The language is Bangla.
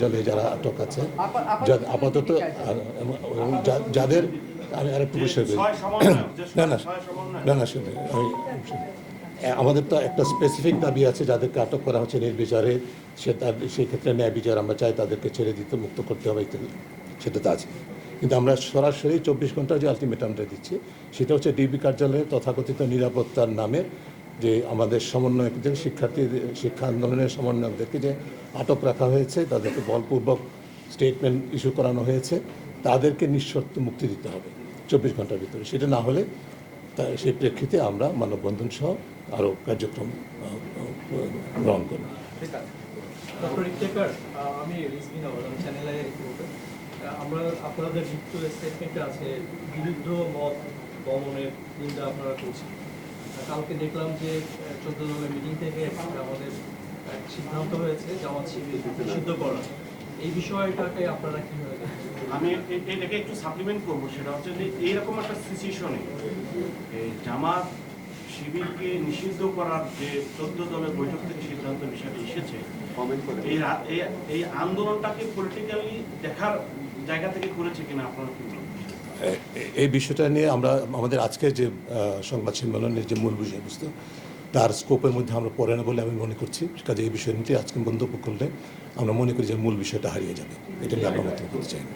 জলে যারা আটক আছে। আপাতত যাদের আমি আরেকটু বিষয় বলি। না না না না শুনে আমাদের তো একটা স্পেসিফিক দাবি আছে যাদেরকে আটক করা হচ্ছে নির্বিচারে। সে তার সেই ক্ষেত্রে ন্যায় বিচার আমরা চাই তাদেরকে ছেড়ে দিতে মুক্ত করতে হবে ইত্যাদি। সেটা তো আছে। কিন্তু আমরা সরাসরি চব্বিশ ঘণ্টার যে আলটিমেটামটা দিচ্ছি সেটা হচ্ছে ডিবি কার্যালয়ের তথাকথিত নিরাপত্তার নামে যে আমাদের সমন্বয়কদের শিক্ষার্থী, শিক্ষা আন্দোলনের সমন্বয়কদেরকে যে আটক রাখা হয়েছে, তাদেরকে বলপূর্বক স্টেটমেন্ট ইস্যু করানো হয়েছে, তাদেরকে নিঃশর্ত মুক্তি দিতে হবে চব্বিশ ঘণ্টার ভিতরে। সেটা না হলে সেই প্রেক্ষিতে আমরা মানববন্ধন সহ আরও কার্যক্রম গ্রহণ করব। আমরা আপনাদের আছে, বিরুদ্ধ মত দমনের নিন্দা আপনারা করছেন। কালকে দেখলাম যে চোদ্দ দলের মিটিং থেকে আমাদের এক সিদ্ধান্ত হয়েছে জামাত শিবির নিষিদ্ধ করা। এই বিষয়টাকে আপনারা কীভাবে আমি এটাকে একটু সাপ্লিমেন্ট করব সেটা হচ্ছে যে এইরকম একটা সিচুয়েশনে জামাত শিবিরকে নিষিদ্ধ করার যে চোদ্দ দলের বৈঠক থেকে সিদ্ধান্ত বিষয়টা এসেছে এই এই- এই আন্দোলনটাকে পলিটিক্যালি দেখার জায়গা থেকে করেছে কিনা আপনারা কি মনে এই বিষয়টা নিয়ে আমরা, আমাদের আজকে যে সংবাদ সম্মেলনের যে মূল বিষয়বস্তু, তার স্কোপের মধ্যে আমরা পড়ে না বলে আমি মনে করছি। কাজে এই বিষয় নিয়ে আজকে মন্তব্য করলে আমরা মনে করি যে মূল বিষয়টা হারিয়ে যাবে। এটা নিয়ে আমরা মন্তব্য করতে চাই। না